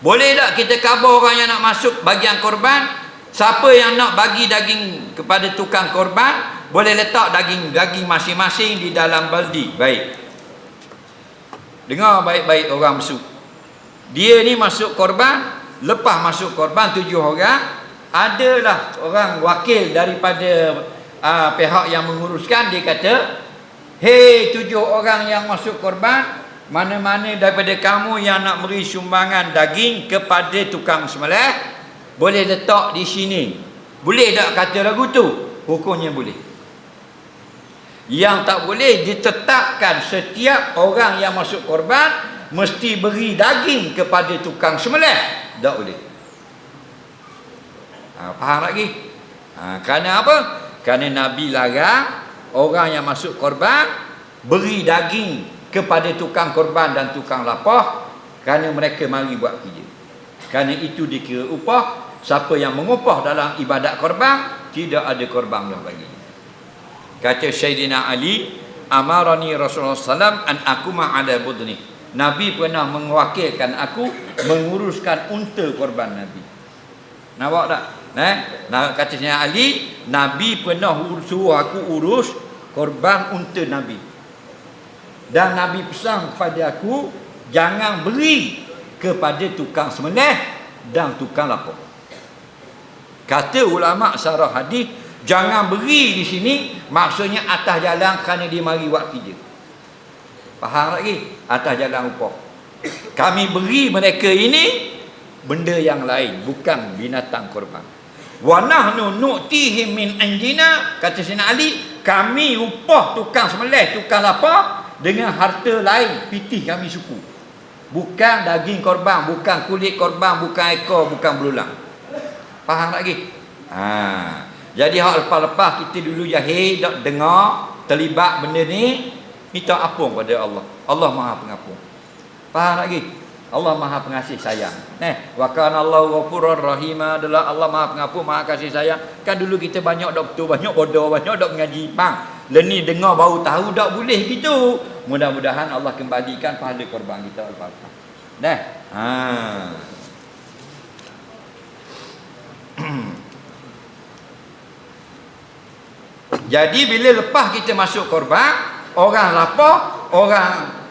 Boleh tak kita khabar orang yang nak masuk bagian korban? Siapa yang nak bagi daging kepada tukang korban, boleh letak daging-daging masing-masing di dalam baldi. Baik. Dengar baik-baik orang masuk. Dia ni masuk korban, lepas masuk korban tujuh orang, adalah orang wakil daripada uh, pihak yang menguruskan dia kata, "Hei tujuh orang yang masuk korban, mana-mana daripada kamu yang nak beri sumbangan daging kepada tukang sembelih, boleh letak di sini." Boleh tak kata lagu tu? Hukumnya boleh. Yang tak boleh ditetapkan setiap orang yang masuk korban mesti beri daging kepada tukang sembelih. Tak boleh. Ha, faham lagi? Ha, kerana apa? Kerana Nabi larang orang yang masuk korban beri daging kepada tukang korban dan tukang lapah kerana mereka mari buat kerja. Kerana itu dikira upah. Siapa yang mengupah dalam ibadat korban tidak ada korban dah bagi. Kata Sayyidina Ali, amarani Rasulullah SAW an aku ma'ala budni. Nabi pernah mewakilkan aku menguruskan unta korban Nabi. Nampak tak? Eh? Nah, kata Sayyidina Ali, Nabi pernah suruh aku urus korban unta Nabi. Dan Nabi pesan kepada aku, jangan beri kepada tukang semeneh dan tukang lapor. Kata ulama sarah hadis, jangan beri di sini maksudnya atas jalan kerana dia mari buat kerja. Faham lagi? Atas jalan upah. Kami beri mereka ini benda yang lain, bukan binatang korban. Wa nahnu nu'tihim min anjina kata Sina Ali, kami upah tukang semelih, tukang apa dengan harta lain, pitih kami suku. Bukan daging korban, bukan kulit korban, bukan ekor, bukan belulang. Faham lagi? Ha. Jadi hak lepas-lepas kita dulu jahil tak dengar terlibat benda ni minta ampun kepada Allah. Allah Maha Pengampun. Faham lagi? Allah Maha Pengasih sayang. Nah, wa kana Allahu ghafurur rahim adalah Allah Maha Pengampun, Maha Kasih sayang. Kan dulu kita banyak doktor, banyak bodoh, banyak dok mengaji bang. Leni dengar baru tahu tak boleh gitu. Mudah-mudahan Allah kembalikan pahala korban kita al-Fatihah. Nah. Ha. Jadi bila lepas kita masuk korban, orang lapar, orang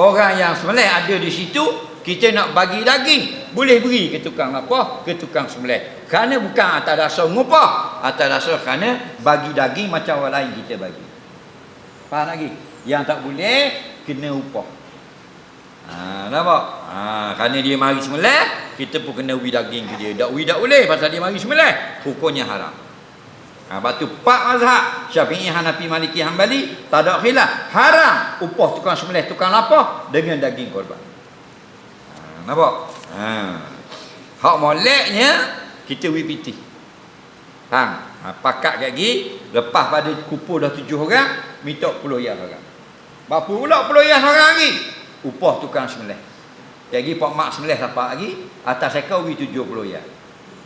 orang yang sembelih ada di situ, kita nak bagi daging, boleh beri ke tukang lapar, ke tukang sembelih. Kerana bukan atas dasar ngupah, atas dasar kerana bagi daging macam orang lain kita bagi. Faham lagi? Yang tak boleh kena upah. Ha, nampak? Ha, kerana dia mari sembelih, kita pun kena wi daging ke dia. Tak wi tak boleh pasal dia mari sembelih. Hukumnya haram. Ha, lepas tu empat mazhab Syafi'i, Hanafi, Maliki, Hanbali tak ada khilaf haram upah tukang sembelih tukang lapah dengan daging korban ha, nampak ha. hak moleknya kita WPT ha. ha, pakat lagi lepas pada kumpul dah tujuh orang minta puluh ya orang. Berapa pula puluh ya orang lagi. Upah tukang sembelih. Lagi pak mak sembelih dapat lagi atas ekor wi tujuh puluh ya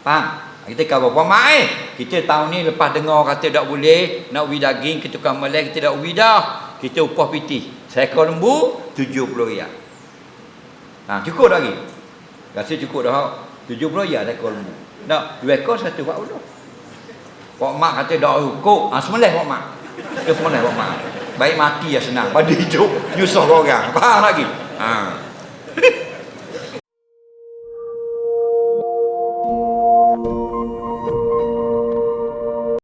faham? Kita kata apa mak eh. Kita tahun ni lepas dengar kata tak boleh nak ubi daging kita tukang melek kita tak ubi dah. Kita upah pitih. Seekor lembu 70 riyal ha, cukup lagi? Rasa cukup dah 70 riyal seekor lembu. Nak dua ekor satu buat dulu Pak mak kata dak cukup ha, semelih pak mak. Dia semelih pak mak. Baik mati ya senang. Pada hidup nyusah orang. Faham lagi ha.